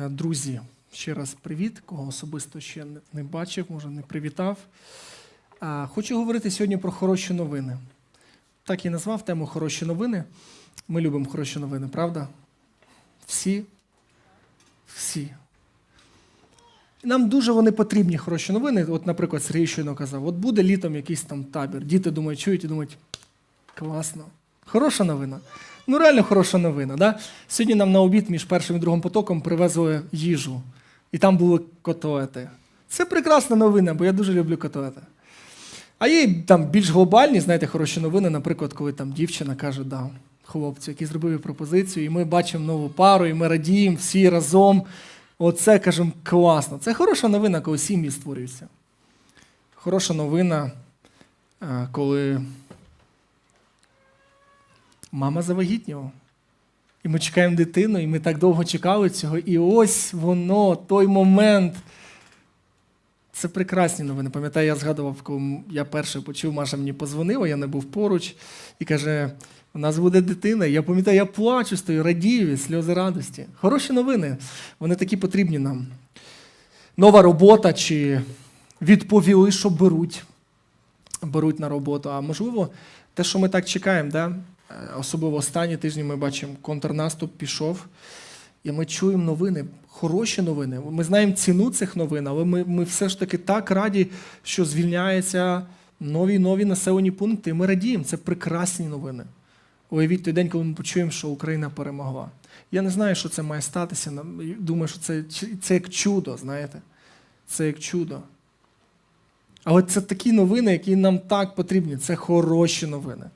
Е, Друзі, ще раз привіт, кого особисто ще не- не бачив, може не привітав. Хочу говорити сьогодні про хороші новини. Так і назвав тему хороші новини. Ми любимо хороші новини, правда? Всі. Всі. Нам дуже вони потрібні хороші новини. От, наприклад, Сергій щойно казав: от буде літом якийсь там табір. Діти думають, чують і думають, класно. Хороша новина. Ну, реально хороша новина. Да? Сьогодні нам на обід між першим і другим потоком привезли їжу. І там були котлети. Це прекрасна новина, бо я дуже люблю котлети. А є там більш глобальні, знаєте, хороші новини, наприклад, коли там дівчина каже, да, хлопцю, який зробив пропозицію, і ми бачимо нову пару, і ми радіємо всі разом. Оце, кажемо, класно. Це хороша новина, коли сім'ї створюються. Хороша новина, е, коли мама завагітніла. І ми чекаємо дитину, і ми так довго чекали цього. І ось воно, той момент. Це прекрасні новини. Пам'ятаю, я згадував, коли я перше почув, Маша мені позвонила, я не був поруч, і каже: у нас буде дитина. Я пам'ятаю, я плачу, стою, радію, від сльози радості. Хороші новини, вони такі потрібні нам. Нова робота чи відповіли, що беруть, беруть на роботу. А можливо, те, що ми так чекаємо, да? Е, особливо останні тижні ми бачимо, контрнаступ пішов. І ми чуємо новини, хороші новини. Ми знаємо ціну цих новин, але ми, ми все ж таки так раді, що звільняються нові нові населені пункти. І ми радіємо. Це прекрасні новини. Уявіть той день, коли ми почуємо, що Україна перемогла. Я не знаю, що це має статися. Думаю, що це, це як чудо, знаєте. Це як чудо. Але це такі новини, які нам так потрібні. Це хороші новини.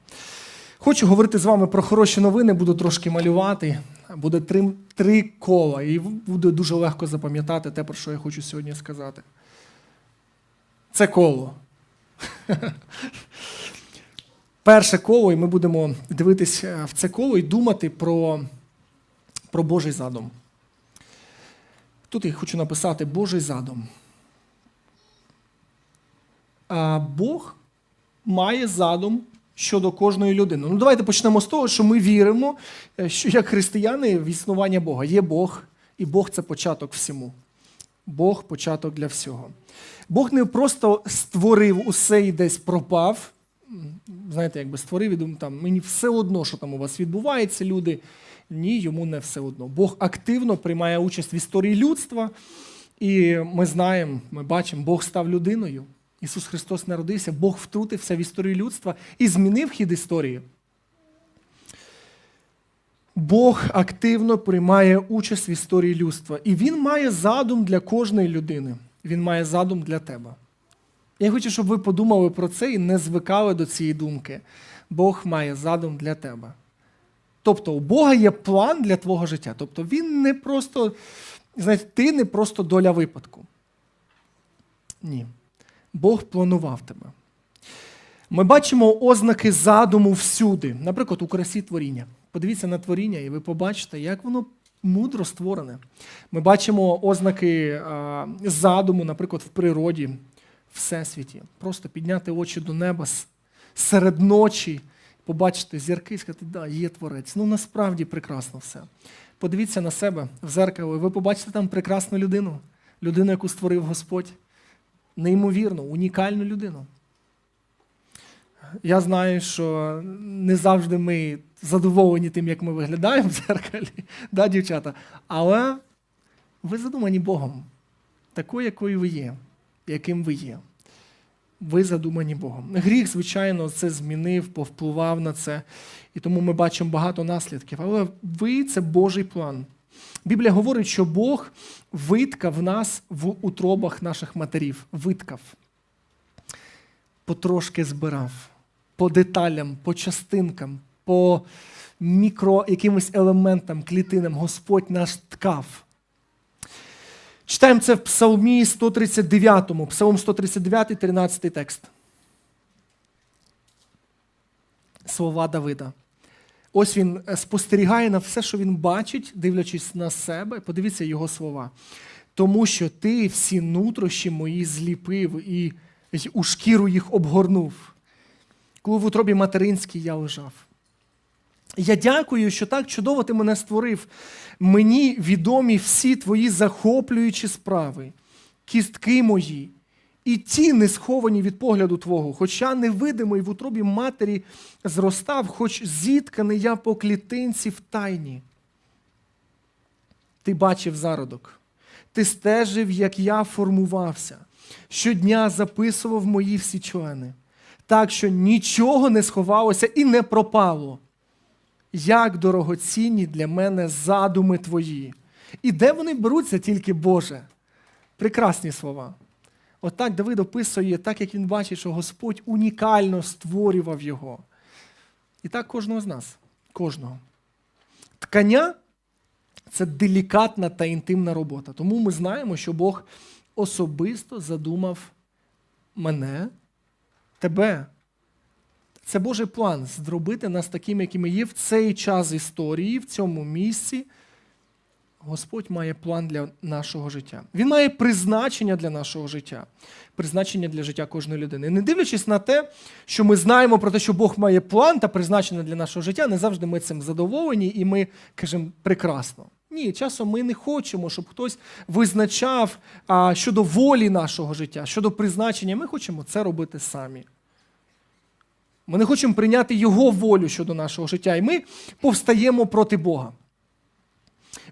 Хочу говорити з вами про хороші новини, буду трошки малювати. Буде три, три кола, і буде дуже легко запам'ятати те, про що я хочу сьогодні сказати. Це коло. Перше коло, і ми будемо дивитися в це коло і думати про, про Божий задум. Тут я хочу написати Божий задум. А Бог має задум щодо кожної людини. Ну, давайте почнемо з того, що ми віримо, е, що як християни в існування Бога. Є Бог, і Бог це початок всьому. Бог початок для всього. Бог не просто створив усе і десь пропав. Знаєте, якби створив і думав, там, мені все одно, що там у вас відбувається, люди. Ні, йому не все одно. Бог активно приймає участь в історії людства, і ми знаємо, ми бачимо, Бог став людиною. Ісус Христос народився, Бог втрутився в історію людства і змінив хід історії. Бог активно приймає участь в історії людства. І Він має задум для кожної людини. Він має задум для тебе. Я хочу, щоб ви подумали про це і не звикали до цієї думки. Бог має задум для тебе. Тобто, у Бога є план для твого життя. Тобто, він не просто, знаєте, ти не просто доля випадку. Ні. Бог планував тебе. Ми бачимо ознаки задуму всюди, наприклад, у красі творіння. Подивіться на творіння, і ви побачите, як воно мудро створене. Ми бачимо ознаки задуму, наприклад, в природі, всесвіті. Просто підняти очі до неба серед ночі, побачити зірки і сказати, да, є творець. Ну насправді прекрасно все. Подивіться на себе в зеркало, і ви побачите там прекрасну людину, людину, яку створив Господь неймовірну, унікальну людину. Я знаю, що не завжди ми задоволені тим, як ми виглядаємо в дзеркалі, да, дівчата? Але ви задумані Богом, такою, якою ви є, яким ви є. Ви задумані Богом. Гріх, звичайно, це змінив, повпливав на це. І тому ми бачимо багато наслідків. Але ви це Божий план. Біблія говорить, що Бог виткав нас в утробах наших матерів. Виткав. Потрошки збирав. По деталям, по частинкам, по мікро якимось елементам, клітинам Господь нас ткав. Читаємо це в Псалмі 139, Псалом 139, 13 текст. Слова Давида. Ось він е, спостерігає на все, що він бачить, дивлячись на себе. Подивіться його слова. Тому що ти всі нутрощі мої зліпив і у шкіру їх обгорнув. Коли в утробі материнській я лежав. Я дякую, що так чудово ти мене створив. Мені відомі всі твої захоплюючі справи, кістки мої, і ті не сховані від погляду Твого, хоча невидимий в утробі матері зростав, хоч зітканий я по клітинці в тайні. Ти бачив зародок, ти стежив, як я формувався, щодня записував мої всі члени, так що нічого не сховалося і не пропало. Як дорогоцінні для мене задуми твої. І де вони беруться тільки Боже? Прекрасні слова. Отак Давид описує, так як він бачить, що Господь унікально створював його. І так кожного з нас. Кожного. Ткання це делікатна та інтимна робота. Тому ми знаємо, що Бог особисто задумав мене, тебе. Це Божий план зробити нас такими, якими є в цей час історії, в цьому місці. Господь має план для нашого життя. Він має призначення для нашого життя, призначення для життя кожної людини. Не дивлячись на те, що ми знаємо про те, що Бог має план та призначення для нашого життя, не завжди ми цим задоволені і ми кажемо прекрасно. Ні, часом ми не хочемо, щоб хтось визначав а, щодо волі нашого життя, щодо призначення. Ми хочемо це робити самі. Ми не хочемо прийняти Його волю щодо нашого життя, і ми повстаємо проти Бога.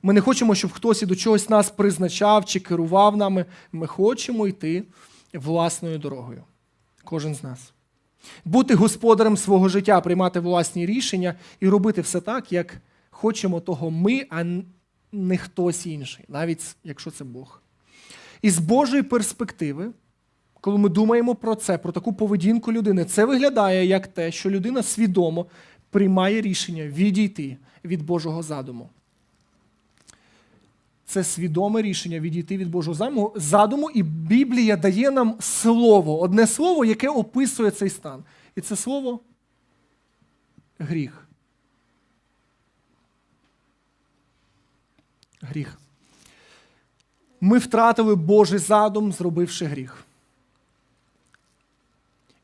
Ми не хочемо, щоб хтось і до чогось нас призначав чи керував нами. Ми хочемо йти власною дорогою. Кожен з нас. Бути господарем свого життя, приймати власні рішення і робити все так, як хочемо того ми, а не хтось інший, навіть якщо це Бог. І з Божої перспективи, коли ми думаємо про це, про таку поведінку людини, це виглядає як те, що людина свідомо приймає рішення відійти від Божого задуму. Це свідоме рішення відійти від Божого задуму, і Біблія дає нам слово, одне слово, яке описує цей стан. І це слово гріх. Гріх. Ми втратили Божий задум, зробивши гріх.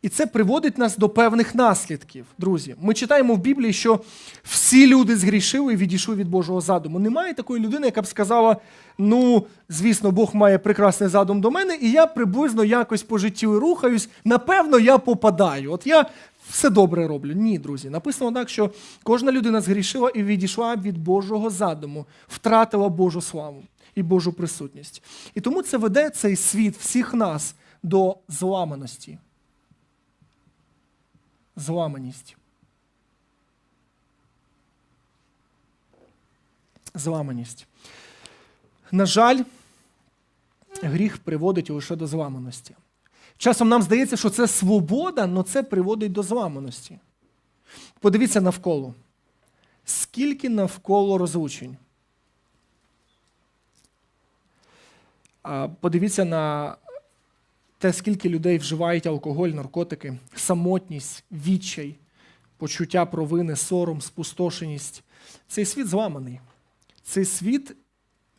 І це приводить нас до певних наслідків, друзі. Ми читаємо в Біблії, що всі люди згрішили і відійшли від Божого задуму. Немає такої людини, яка б сказала: ну, звісно, Бог має прекрасний задум до мене, і я приблизно якось по життю рухаюсь. Напевно, я попадаю. От я все добре роблю. Ні, друзі. Написано так, що кожна людина згрішила і відійшла від Божого задуму, втратила Божу славу і Божу присутність. І тому це веде цей світ всіх нас до зламаності зламаність. Зламаність. На жаль, гріх приводить лише до зламаності. Часом нам здається, що це свобода, але це приводить до зламаності. Подивіться навколо. Скільки навколо розлучень? Подивіться на те, скільки людей вживають алкоголь, наркотики, самотність, відчай, почуття провини, сором, спустошеність. Цей світ зламаний. Цей світ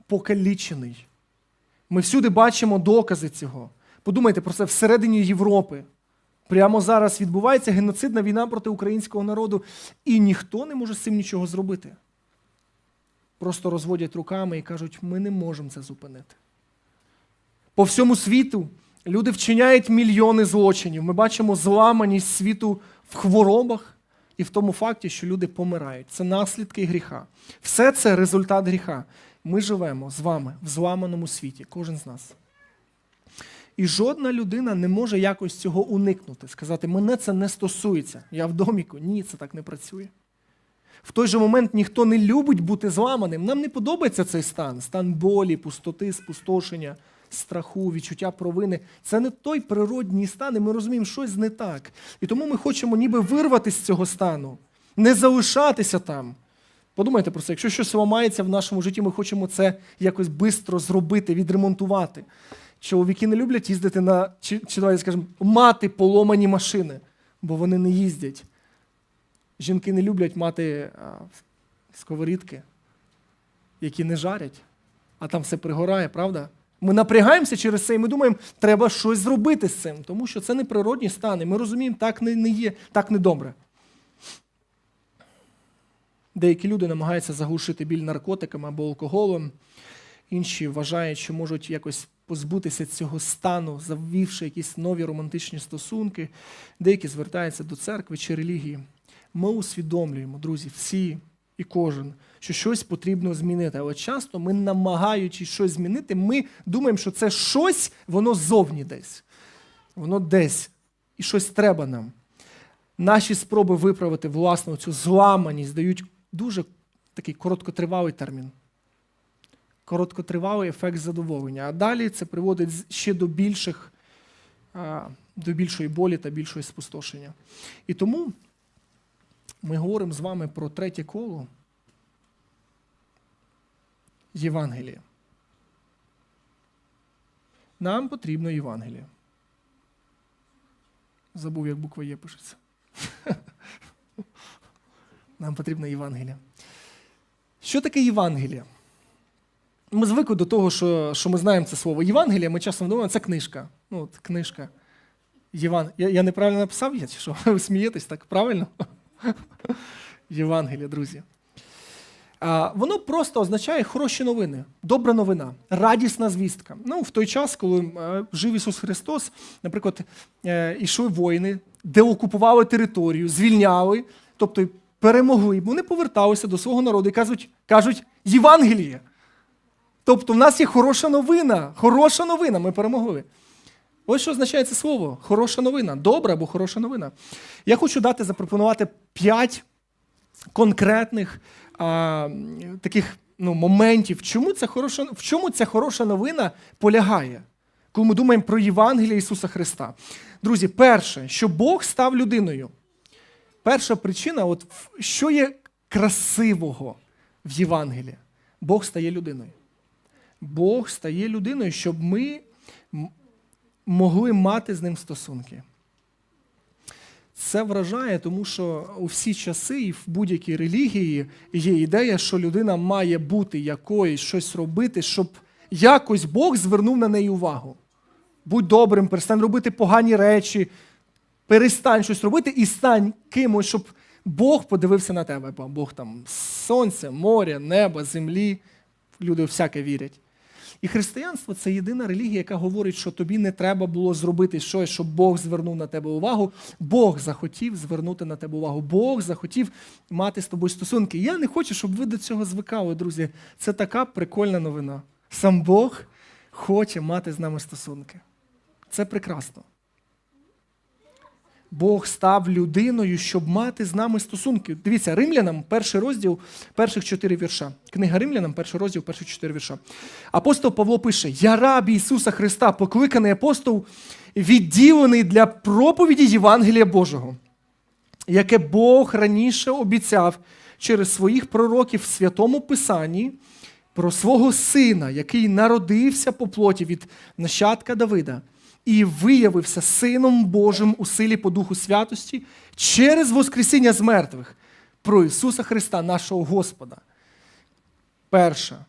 покалічений. Ми всюди бачимо докази цього. Подумайте про це всередині Європи. Прямо зараз відбувається геноцидна війна проти українського народу, і ніхто не може з цим нічого зробити. Просто розводять руками і кажуть, ми не можемо це зупинити. По всьому світу Люди вчиняють мільйони злочинів. Ми бачимо зламаність світу в хворобах і в тому факті, що люди помирають. Це наслідки гріха. Все це результат гріха. Ми живемо з вами в зламаному світі, кожен з нас. І жодна людина не може якось цього уникнути, сказати, мене це не стосується. Я в доміку. Ні, це так не працює. В той же момент ніхто не любить бути зламаним. Нам не подобається цей стан, стан болі, пустоти, спустошення страху, відчуття провини. Це не той природній стан, і ми розуміємо, щось не так. І тому ми хочемо ніби вирватися з цього стану, не залишатися там. Подумайте про це, якщо щось ламається в нашому житті, ми хочемо це якось швидко зробити, відремонтувати. Чоловіки не люблять їздити на, чи, чи давайте скажемо, мати поломані машини, бо вони не їздять. Жінки не люблять мати а, сковорідки, які не жарять, а там все пригорає, правда? Ми напрягаємося через це, і ми думаємо, треба щось зробити з цим, тому що це не природні стани. Ми розуміємо, так не, не є, так не добре. Деякі люди намагаються заглушити біль наркотиками або алкоголем, інші вважають, що можуть якось позбутися цього стану, завівши якісь нові романтичні стосунки. Деякі звертаються до церкви чи релігії. Ми усвідомлюємо, друзі, всі і кожен, що щось потрібно змінити. Але часто ми, намагаючись щось змінити, ми думаємо, що це щось, воно зовні десь. Воно десь. І щось треба нам. Наші спроби виправити власну цю зламаність дають дуже такий короткотривалий термін. Короткотривалий ефект задоволення. А далі це приводить ще до більших, до більшої болі та більшої спустошення. І тому ми говоримо з вами про третє коло Євангелія. Нам потрібно Євангеліє. Забув, як буква Є пишеться. Нам потрібно Євангелія. Що таке Євангелія? Ми звикли до того, що, що ми знаємо це слово Євангелія, ми часом думаємо, це книжка. Ну, от книжка. Єван... Я, я неправильно написав, я, чи що? Ви смієтесь так? Правильно? Євангелія, друзі. Воно просто означає хороші новини, добра новина, радісна звістка. Ну, в той час, коли е, жив Ісус Христос, наприклад, е, йшли воїни, де окупували територію, звільняли, тобто перемогли. Вони поверталися до свого народу і кажуть, кажуть Євангеліє. Тобто, в нас є хороша новина, хороша новина, ми перемогли. Ось що означає це слово хороша новина, добра або хороша новина. Я хочу дати запропонувати п'ять конкретних а, таких ну, моментів, чому це хороша, в чому ця хороша новина полягає, коли ми думаємо про Євангелія Ісуса Христа. Друзі, перше, що Бог став людиною. Перша причина, от що є красивого в Євангелії? Бог стає людиною. Бог стає людиною, щоб ми могли мати з ним стосунки. Це вражає, тому що у всі часи і в будь-якій релігії є ідея, що людина має бути якоюсь, щось робити, щоб якось Бог звернув на неї увагу. Будь добрим, перестань робити погані речі, перестань щось робити і стань кимось, щоб Бог подивився на тебе. Бо Бог там сонце, море, небо, землі. Люди всяке вірять. І християнство це єдина релігія, яка говорить, що тобі не треба було зробити щось, щоб Бог звернув на тебе увагу. Бог захотів звернути на тебе увагу. Бог захотів мати з тобою стосунки. Я не хочу, щоб ви до цього звикали, друзі. Це така прикольна новина. Сам Бог хоче мати з нами стосунки. Це прекрасно. Бог став людиною, щоб мати з нами стосунки. Дивіться, римлянам, перший розділ, перших чотири вірша. Книга римлянам, перший розділ, перших чотири вірша. Апостол Павло пише: Я раб Ісуса Христа, покликаний апостол, відділений для проповіді Євангелія Божого, яке Бог раніше обіцяв через своїх пророків в святому Писанні про свого сина, який народився по плоті від нащадка Давида і виявився Сином Божим у силі по Духу Святості через Воскресіння з мертвих про Ісуса Христа, нашого Господа. Перше,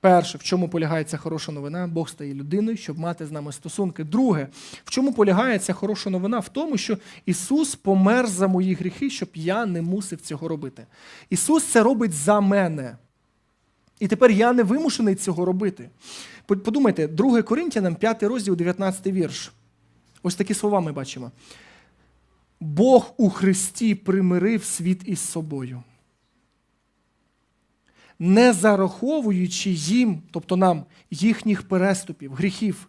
перше, в чому полягає ця хороша новина, Бог стає людиною, щоб мати з нами стосунки. Друге, в чому полягає ця хороша новина? В тому, що Ісус помер за мої гріхи, щоб я не мусив цього робити. Ісус це робить за мене. І тепер я не вимушений цього робити. Подумайте, 2 Коринтянам, 5 розділ, 19 вірш. Ось такі слова ми бачимо. Бог у Христі примирив світ із собою, не зараховуючи їм, тобто нам, їхніх переступів, гріхів,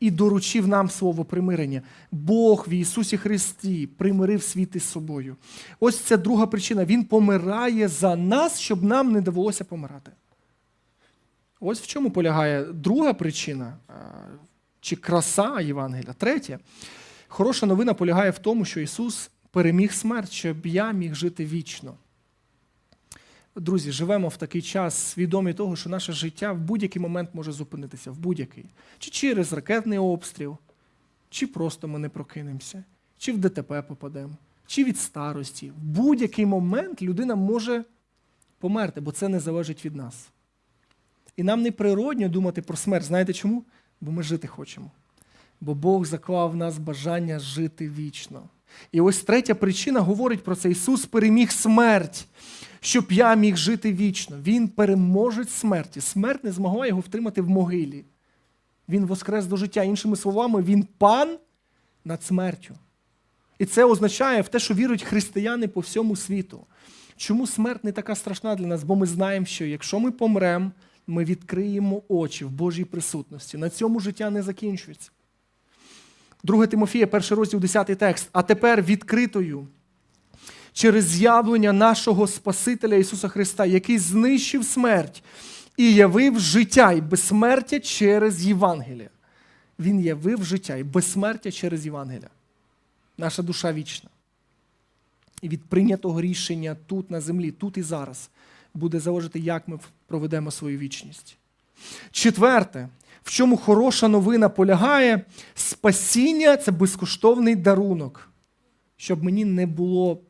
і доручив нам слово примирення. Бог в Ісусі Христі примирив світ із собою. Ось це друга причина. Він помирає за нас, щоб нам не довелося помирати. Ось в чому полягає друга причина чи краса Євангелія. Третє, хороша новина полягає в тому, що Ісус переміг смерть, щоб я міг жити вічно. Друзі, живемо в такий час, свідомі того, що наше життя в будь-який момент може зупинитися, в будь-який. Чи через ракетний обстріл, чи просто ми не прокинемося, чи в ДТП попадемо, чи від старості. В будь-який момент людина може померти, бо це не залежить від нас. І нам не природньо думати про смерть. Знаєте чому? Бо ми жити хочемо. Бо Бог заклав в нас бажання жити вічно. І ось третя причина говорить про це: Ісус переміг смерть, щоб я міг жити вічно. Він переможець смерті. Смерть не змогла його втримати в могилі. Він воскрес до життя. Іншими словами, він пан над смертю. І це означає в те, що вірують християни по всьому світу. Чому смерть не така страшна для нас? Бо ми знаємо, що якщо ми помремо, ми відкриємо очі в Божій присутності. На цьому життя не закінчується. 2 Тимофія, перший розділ, 10 текст. А тепер відкритою через з'явлення нашого Спасителя Ісуса Христа, який знищив смерть і явив життя і безсмертя через Євангелія. Він явив життя і безсмертя через Євангелія. Наша душа вічна. І від прийнятого рішення тут, на землі, тут і зараз, буде залежати, як ми проведемо свою вічність. Четверте, в чому хороша новина полягає, спасіння це безкоштовний дарунок, щоб мені не було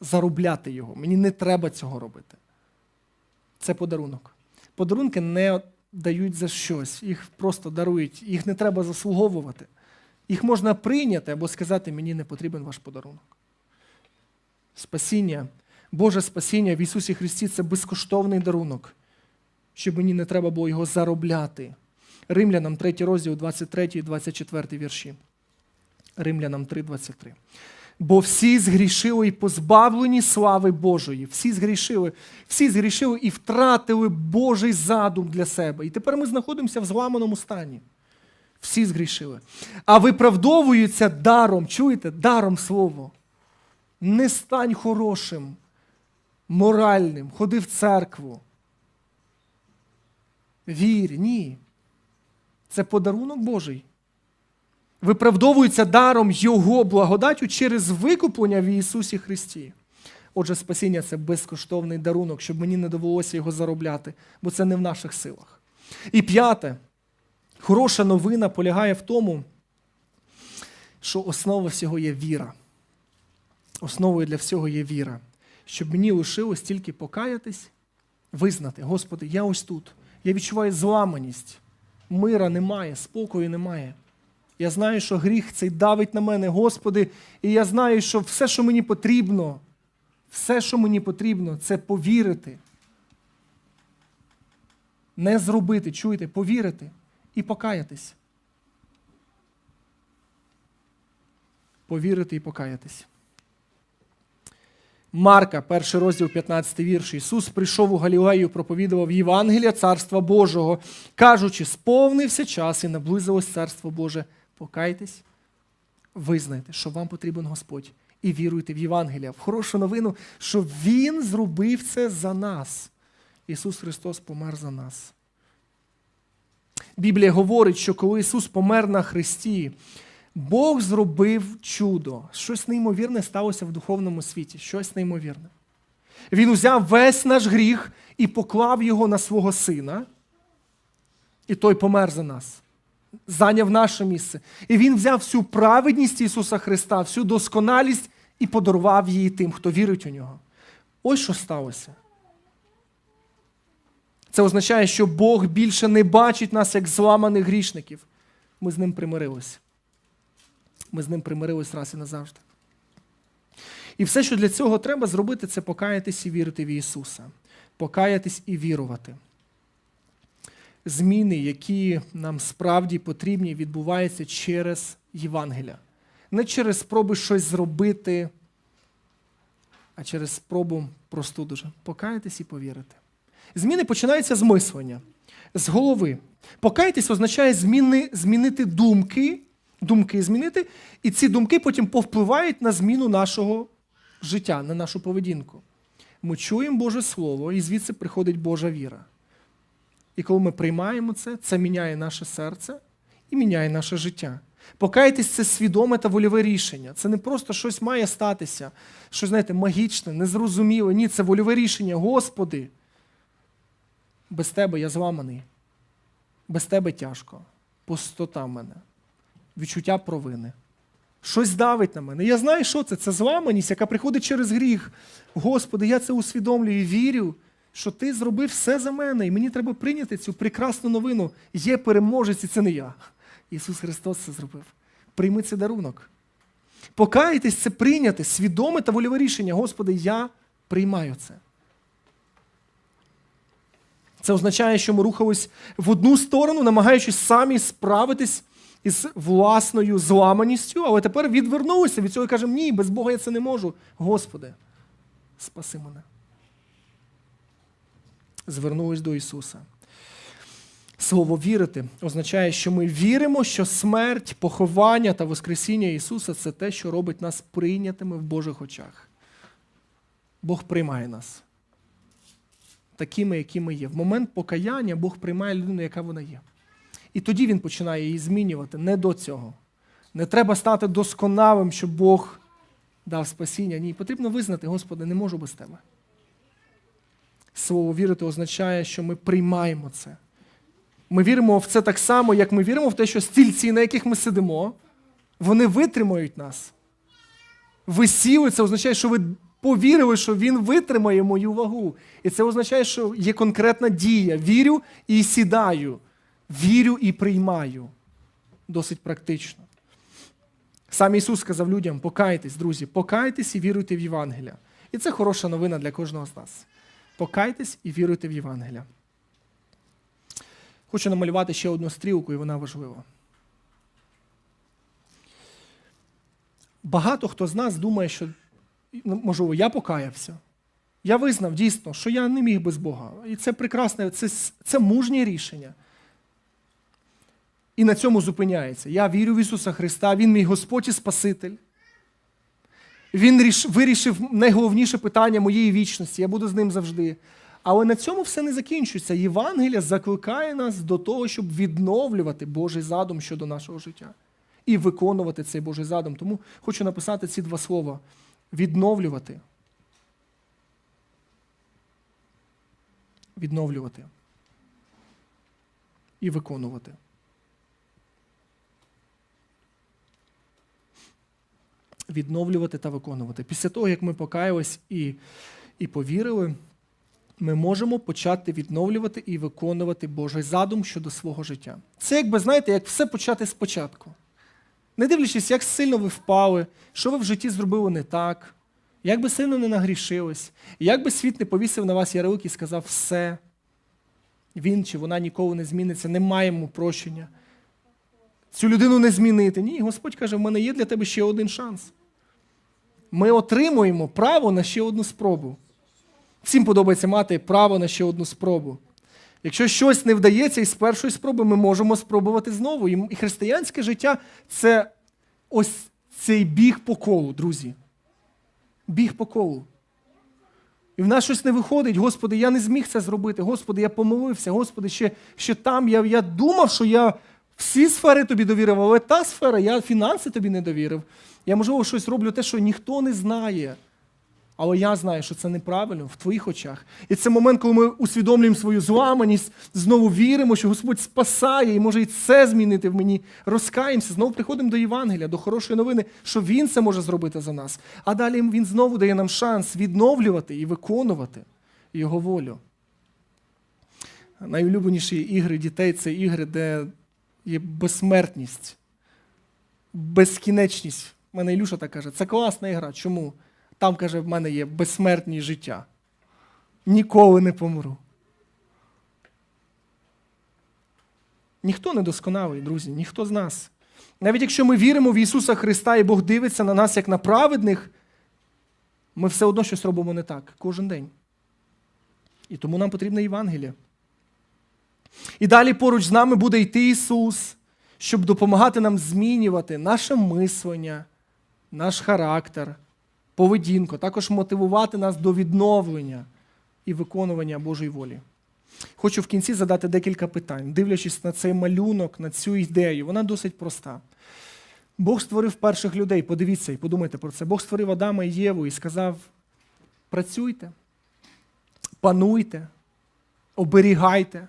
заробляти його. Мені не треба цього робити. Це подарунок. Подарунки не дають за щось, їх просто дарують, їх не треба заслуговувати. Їх можна прийняти або сказати, мені не потрібен ваш подарунок. Спасіння, Боже спасіння в Ісусі Христі це безкоштовний дарунок, щоб мені не треба було його заробляти. Римлянам 3 розділ, 23 і 24 вірші. Римлянам 3, 23. Бо всі згрішили і позбавлені слави Божої. Всі згрішили, всі згрішили і втратили Божий задум для себе. І тепер ми знаходимося в зламаному стані. Всі згрішили. А виправдовуються даром, чуєте, даром слово. Не стань хорошим, моральним, ходи в церкву. Вір, ні. Це подарунок Божий. Виправдовуються даром Його благодаттю через викуплення в Ісусі Христі. Отже, спасіння це безкоштовний дарунок, щоб мені не довелося його заробляти, бо це не в наших силах. І п'яте, хороша новина полягає в тому, що основа всього є віра. Основою для всього є віра. Щоб мені лишилось тільки покаятись, визнати, Господи, я ось тут. Я відчуваю зламаність. Мира немає, спокою немає. Я знаю, що гріх цей давить на мене, Господи, і я знаю, що все, що мені потрібно, все, що мені потрібно, це повірити. Не зробити, чуєте, повірити і покаятись. Повірити і покаятись. Марка, перший розділ, 15 вірш. Ісус прийшов у Галілею, проповідував Євангелія Царства Божого, кажучи, сповнився час і наблизилось Царство Боже. Покайтесь, визнайте, що вам потрібен Господь, і віруйте в Євангелія, в хорошу новину, що Він зробив це за нас. Ісус Христос помер за нас. Біблія говорить, що коли Ісус помер на Христі, Бог зробив чудо. Щось неймовірне сталося в духовному світі, щось неймовірне. Він узяв весь наш гріх і поклав його на свого сина, і той помер за нас, зайняв наше місце. І Він взяв всю праведність Ісуса Христа, всю досконалість і подарував її тим, хто вірить у нього. Ось що сталося. Це означає, що Бог більше не бачить нас як зламаних грішників. Ми з ним примирилися. Ми з ним примирились раз і назавжди. І все, що для цього треба зробити, це покаятись і вірити в Ісуса. Покаятись і вірувати. Зміни, які нам справді потрібні, відбуваються через Євангелія. Не через спроби щось зробити, а через спробу просту дуже. Покаятись і повірити. Зміни починаються з мислення, з голови. Покаятись означає зміни, змінити думки, думки змінити, і ці думки потім повпливають на зміну нашого життя, на нашу поведінку. Ми чуємо Боже Слово, і звідси приходить Божа віра. І коли ми приймаємо це, це міняє наше серце і міняє наше життя. Покаятись це свідоме та вольове рішення. Це не просто щось має статися, щось, знаєте, магічне, незрозуміле. Ні, це вольове рішення. Господи, без тебе я зламаний, без тебе тяжко, пустота мене, відчуття провини. Щось давить на мене. Я знаю, що це. Це зламаність, яка приходить через гріх. Господи, я це усвідомлюю і вірю, що Ти зробив все за мене, і мені треба прийняти цю прекрасну новину. Є переможець, і це не я. Ісус Христос це зробив. Прийми цей дарунок. Покаятись це прийняти свідоме та вольове рішення. Господи, я приймаю це. Це означає, що ми рухались в одну сторону, намагаючись самі справитись із власною зламаністю, але тепер відвернулися від цього і кажемо, ні, без Бога я це не можу. Господи, спаси мене. Звернулись до Ісуса. Слово вірити означає, що ми віримо, що смерть, поховання та Воскресіння Ісуса це те, що робить нас прийнятими в Божих очах. Бог приймає нас такими, які ми є. В момент покаяння Бог приймає людину, яка вона є. І тоді Він починає її змінювати, не до цього. Не треба стати досконалим, щоб Бог дав спасіння. Ні, потрібно визнати, Господи, не можу без Тебе. Слово вірити означає, що ми приймаємо це. Ми віримо в це так само, як ми віримо в те, що стільці, на яких ми сидимо, вони витримають нас. Ви сіли, це означає, що ви повірили, що він витримає мою вагу. І це означає, що є конкретна дія. Вірю і сідаю. Вірю і приймаю. Досить практично. Сам Ісус сказав людям: покайтесь, друзі, покайтесь і віруйте в Євангелія. І це хороша новина для кожного з нас. Покайтесь і віруйте в Євангелія. Хочу намалювати ще одну стрілку, і вона важлива. Багато хто з нас думає, що ну, можливо, я покаявся. Я визнав дійсно, що я не міг без Бога. І це прекрасне, це, це мужнє рішення. І на цьому зупиняється. Я вірю в Ісуса Христа, Він мій Господь і Спаситель. Він вирішив найголовніше питання моєї вічності. Я буду з ним завжди. Але на цьому все не закінчується. Євангелія закликає нас до того, щоб відновлювати Божий задум щодо нашого життя і виконувати цей Божий задум. Тому хочу написати ці два слова: відновлювати. Відновлювати. І виконувати. Відновлювати та виконувати. Після того, як ми покаялись і, і повірили, ми можемо почати відновлювати і виконувати Божий задум щодо свого життя. Це, якби знаєте, як все почати спочатку. Не дивлячись, як сильно ви впали, що ви в житті зробили не так, як би сильно не нагрішились, як би світ не повісив на вас ярлик і сказав все, він чи вона ніколи не зміниться, не маємо прощення. Цю людину не змінити. Ні, Господь каже, в мене є для тебе ще один шанс. Ми отримуємо право на ще одну спробу. Всім подобається мати право на ще одну спробу. Якщо щось не вдається із першої спроби, ми можемо спробувати знову. І християнське життя це ось цей біг по колу, друзі. Біг по колу. І в нас щось не виходить, Господи, я не зміг це зробити. Господи, я помилився, Господи, ще, ще там я, я думав, що я всі сфери тобі довірив, але та сфера, я фінанси тобі не довірив. Я, можливо, щось роблю те, що ніхто не знає. Але я знаю, що це неправильно в твоїх очах. І це момент, коли ми усвідомлюємо свою зламаність, знову віримо, що Господь спасає і може і це змінити в мені. Розкаємося, знову приходимо до Євангелія, до хорошої новини, що Він це може зробити за нас. А далі Він знову дає нам шанс відновлювати і виконувати Його волю. Найулюбленіші ігри дітей це ігри, де є безсмертність, безкінечність. У мене Ілюша так каже, це класна ігра. Чому? Там, каже, в мене є безсмертність життя. Ніколи не помру. Ніхто не досконалий, друзі, ніхто з нас. Навіть якщо ми віримо в Ісуса Христа і Бог дивиться на нас як на праведних, ми все одно щось робимо не так кожен день. І тому нам потрібна Євангелія. І далі поруч з нами буде йти Ісус, щоб допомагати нам змінювати наше мислення, наш характер поведінку, також мотивувати нас до відновлення і виконування Божої волі. Хочу в кінці задати декілька питань, дивлячись на цей малюнок, на цю ідею. Вона досить проста. Бог створив перших людей, подивіться і подумайте про це. Бог створив Адама і Єву і сказав: працюйте, пануйте, оберігайте.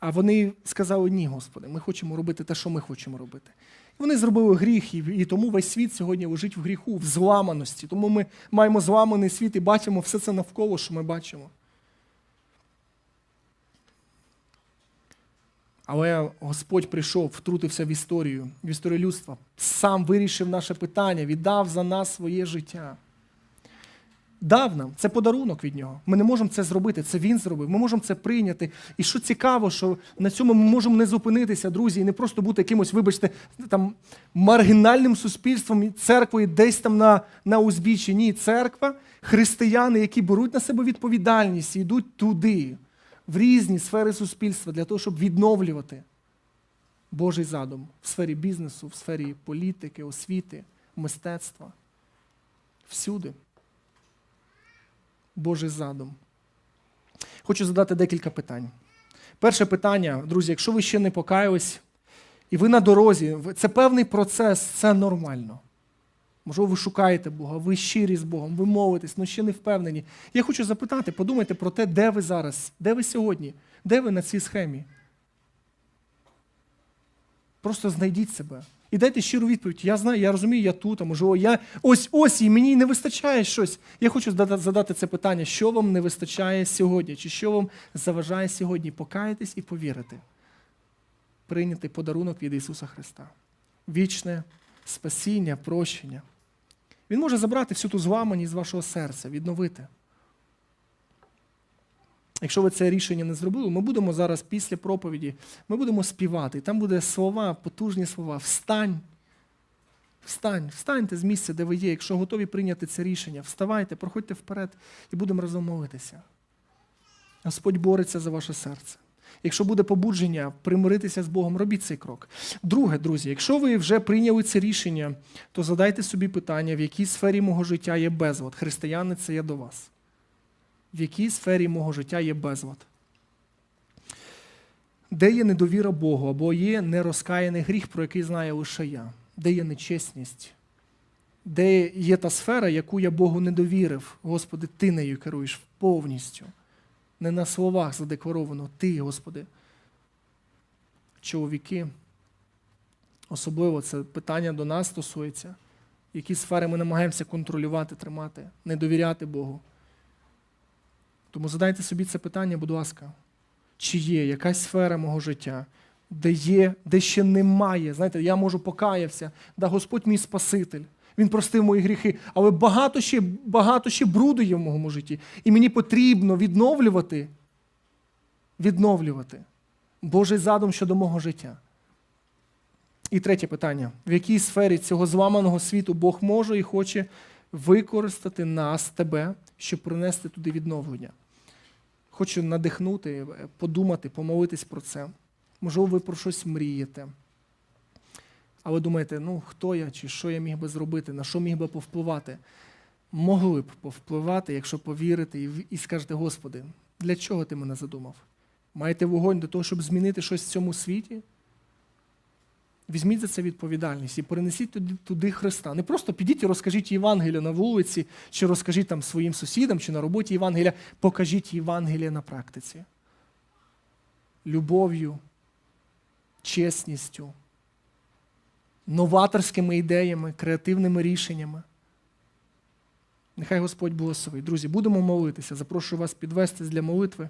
А вони сказали: ні, Господи, ми хочемо робити те, що ми хочемо робити. І Вони зробили гріх, і тому весь світ сьогодні лежить в гріху, в зламаності. Тому ми маємо зламаний світ і бачимо все це навколо, що ми бачимо. Але Господь прийшов, втрутився в історію, в історію людства, сам вирішив наше питання, віддав за нас своє життя. Дав нам. Це подарунок від нього. Ми не можемо це зробити. Це він зробив. Ми можемо це прийняти. І що цікаво, що на цьому ми можемо не зупинитися, друзі, і не просто бути якимось, вибачте, там маргінальним суспільством, церквою десь там на, на узбіччі. Ні, церква, християни, які беруть на себе відповідальність і йдуть туди, в різні сфери суспільства, для того, щоб відновлювати Божий задум в сфері бізнесу, в сфері політики, освіти, мистецтва. Всюди. Божий задум. Хочу задати декілька питань. Перше питання, друзі, якщо ви ще не покаялись, і ви на дорозі, це певний процес, це нормально. Можливо, ви шукаєте Бога, ви щирі з Богом, ви молитесь, але ще не впевнені. Я хочу запитати, подумайте про те, де ви зараз, де ви сьогодні, де ви на цій схемі. Просто знайдіть себе. І дайте щиру відповідь. Я знаю, я розумію, я тут, а можливо, я ось ось і мені не вистачає щось. Я хочу задати це питання, що вам не вистачає сьогодні, чи що вам заважає сьогодні покаятись і повірити, прийняти подарунок від Ісуса Христа. Вічне спасіння, прощення. Він може забрати всю ту зламаність з вашого серця, відновити. Якщо ви це рішення не зробили, ми будемо зараз після проповіді, ми будемо співати. Там буде слова, потужні слова. Встань. Встань, встаньте з місця, де ви є. Якщо готові прийняти це рішення, вставайте, проходьте вперед і будемо разом молитися. Господь бореться за ваше серце. Якщо буде побудження примиритися з Богом, робіть цей крок. Друге, друзі, якщо ви вже прийняли це рішення, то задайте собі питання, в якій сфері мого життя є безлад. Християни, це я до вас в якій сфері мого життя є безлад. Де є недовіра Богу, або є нерозкаяний гріх, про який знає лише я, де є нечесність, де є та сфера, яку я Богу не довірив. Господи, Ти нею керуєш повністю. Не на словах задекларовано Ти, Господи. Чоловіки, особливо це питання до нас стосується, які сфери ми намагаємося контролювати, тримати, не довіряти Богу. Тому задайте собі це питання, будь ласка, чи є якась сфера мого життя, де є, де ще немає. Знаєте, я можу покаявся, да Господь мій Спаситель. Він простив мої гріхи, але багато ще, багато ще бруду є в моєму житті. І мені потрібно відновлювати, відновлювати Божий задум щодо мого життя. І третє питання: в якій сфері цього зламаного світу Бог може і хоче використати нас, тебе, щоб принести туди відновлення? Хочу надихнути, подумати, помолитись про це. Можливо, ви про щось мрієте. Але думаєте, ну хто я, чи що я міг би зробити, на що міг би повпливати? Могли б повпливати, якщо повірите і, і скажете, Господи, для чого ти мене задумав? Маєте вогонь до того, щоб змінити щось в цьому світі? Візьміть за це відповідальність і перенесіть туди, Христа. Не просто підіть і розкажіть Євангелія на вулиці, чи розкажіть там своїм сусідам, чи на роботі Євангелія. Покажіть Євангелія на практиці. Любов'ю, чесністю, новаторськими ідеями, креативними рішеннями. Нехай Господь благословить. Друзі, будемо молитися. Запрошую вас підвестись для молитви.